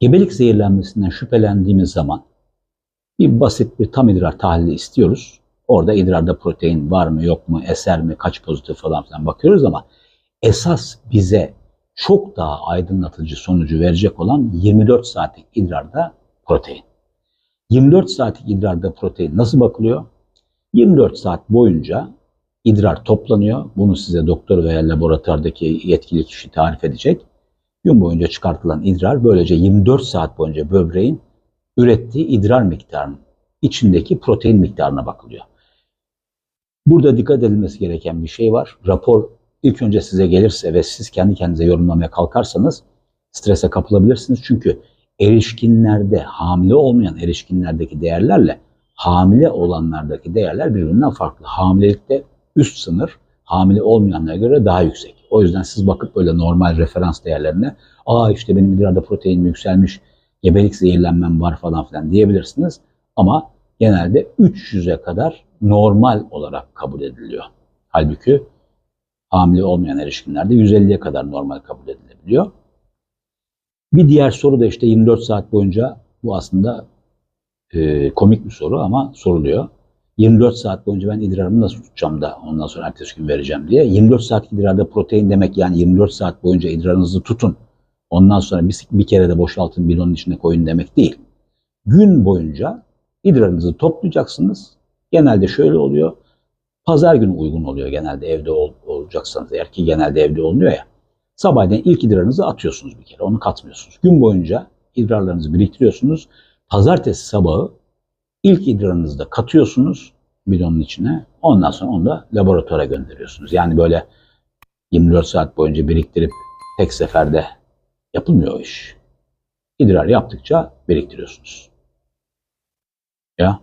Gebelik zehirlenmesinden şüphelendiğimiz zaman bir basit bir tam idrar tahlili istiyoruz. Orada idrarda protein var mı yok mu, eser mi, kaç pozitif falan filan bakıyoruz ama esas bize çok daha aydınlatıcı sonucu verecek olan 24 saatlik idrarda protein. 24 saatlik idrarda protein nasıl bakılıyor? 24 saat boyunca idrar toplanıyor. Bunu size doktor veya laboratuvardaki yetkili kişi tarif edecek. Gün boyunca çıkartılan idrar böylece 24 saat boyunca böbreğin ürettiği idrar miktarının içindeki protein miktarına bakılıyor. Burada dikkat edilmesi gereken bir şey var. Rapor ilk önce size gelirse ve siz kendi kendinize yorumlamaya kalkarsanız strese kapılabilirsiniz. Çünkü erişkinlerde, hamile olmayan erişkinlerdeki değerlerle hamile olanlardaki değerler birbirinden farklı. Hamilelikte üst sınır hamile olmayanlara göre daha yüksek. O yüzden siz bakıp böyle normal referans değerlerine aa işte benim idrarda proteinim yükselmiş, gebelik zehirlenmem var falan filan diyebilirsiniz. Ama genelde 300'e kadar normal olarak kabul ediliyor. Halbuki hamile olmayan erişkinlerde 150'ye kadar normal kabul edilebiliyor. Bir diğer soru da işte 24 saat boyunca bu aslında e, komik bir soru ama soruluyor. 24 saat boyunca ben idrarımı nasıl tutacağım da ondan sonra ertesi gün vereceğim diye. 24 saat idrarda protein demek yani 24 saat boyunca idrarınızı tutun. Ondan sonra bir, bir kere de boşaltın bidonun içine koyun demek değil. Gün boyunca idrarınızı toplayacaksınız. Genelde şöyle oluyor. Pazar günü uygun oluyor genelde evde ol, olacaksanız eğer ki genelde evde olmuyor ya. Sabahleyin ilk idrarınızı atıyorsunuz bir kere onu katmıyorsunuz. Gün boyunca idrarlarınızı biriktiriyorsunuz. Pazartesi sabahı ilk idrarınızda katıyorsunuz bidonun içine. Ondan sonra onu da laboratuvara gönderiyorsunuz. Yani böyle 24 saat boyunca biriktirip tek seferde yapılmıyor o iş. İdrar yaptıkça biriktiriyorsunuz. Ya